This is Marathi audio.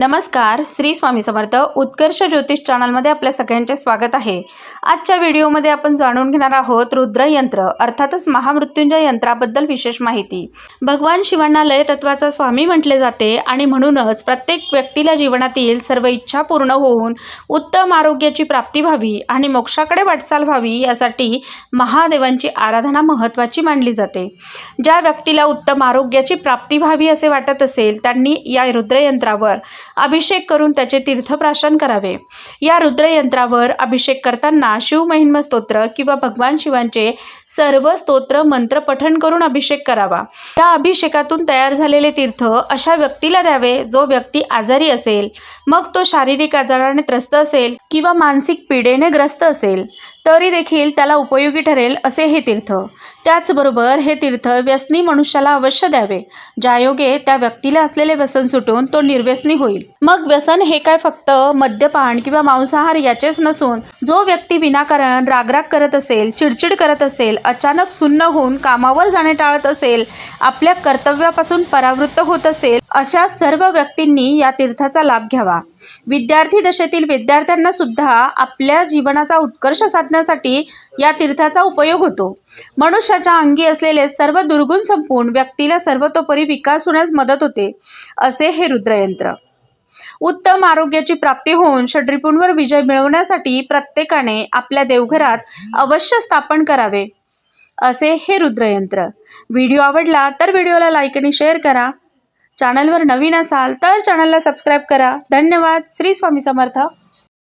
नमस्कार श्री स्वामी समर्थ उत्कर्ष ज्योतिष चॅनलमध्ये आपल्या सगळ्यांचे स्वागत आहे. आजच्या व्हिडिओमध्ये आपण जाणून घेणार आहोत रुद्र यंत्र अर्थातच महामृत्युंजय यंत्राबद्दल विशेष माहिती. भगवान शिवांना लय तत्वाचा स्वामी म्हटले जाते आणि म्हणूनच प्रत्येक व्यक्तीला जीवनातील सर्व इच्छा पूर्ण होऊन उत्तम आरोग्याची प्राप्ती व्हावी आणि मोक्षाकडे वाटचाल व्हावी यासाठी महादेवांची आराधना महत्त्वाची मानली जाते. ज्या व्यक्तीला उत्तम आरोग्याची प्राप्ती व्हावी असे वाटत असेल त्यांनी या रुद्रयंत्रावर अभिषेक करून त्याचे तीर्थप्राशन करावे. या रुद्रयंत्रावर अभिषेक करताना शिवमहिन्म स्तोत्र किंवा भगवान शिवांचे सर्व स्तोत्र मंत्र पठण करून अभिषेक करावा. या अभिषेकातून तयार झालेले तीर्थ अशा व्यक्तीला द्यावे जो व्यक्ती आजारी असेल मग तो शारीरिक आजाराने त्रस्त असेल किंवा मानसिक पीडेने ग्रस्त असेल तरी देखील त्याला उपयोगी ठरेल असे हे तीर्थ. त्याचबरोबर हे तीर्थ व्यसनी मनुष्याला अवश्य द्यावे. ज्यायोगे त्या व्यक्तीला असलेले व्यसन सुटून तो निर्व्यसनी होईल. मग व्यसन हे काय फक्त मद्यपान किंवा मांसाहार याचेच नसून जो व्यक्ती विनाकारण रागराग करत असेल चिडचिड करत असेल अचानक सुन्न होऊन कामावर जाणे टाळत असेल आपल्या कर्तव्यापासून परावृत्त होत असेल अशा सर्व व्यक्तींनी या तीर्थाचा लाभ घ्यावा. विद्यार्थी दशेतील विद्यार्थ्यांना सुद्धा आपल्या जीवनाचा उत्कर्ष साधण्यासाठी या तीर्थाचा उपयोग होतो. मनुष्याच्या अंगी असलेले सर्व दुर्गुण संपून व्यक्तीला सर्वतोपरी विकास होण्यास मदत होते असे हे रुद्रयंत्र. उत्तम आरोग्याची प्राप्ती होऊन षड्रिपूंवर विजय मिळवण्यासाठी प्रत्येकाने आपल्या देवघरात अवश्य स्थापन करावे. असे हे रुद्रयंत्र व्हिडिओ आवडला तर व्हिडिओला लाईक आणि शेअर करा. चॅनलवर नवीन असाल तर चॅनलला सबस्क्राईब करा. धन्यवाद. श्री स्वामी समर्थ.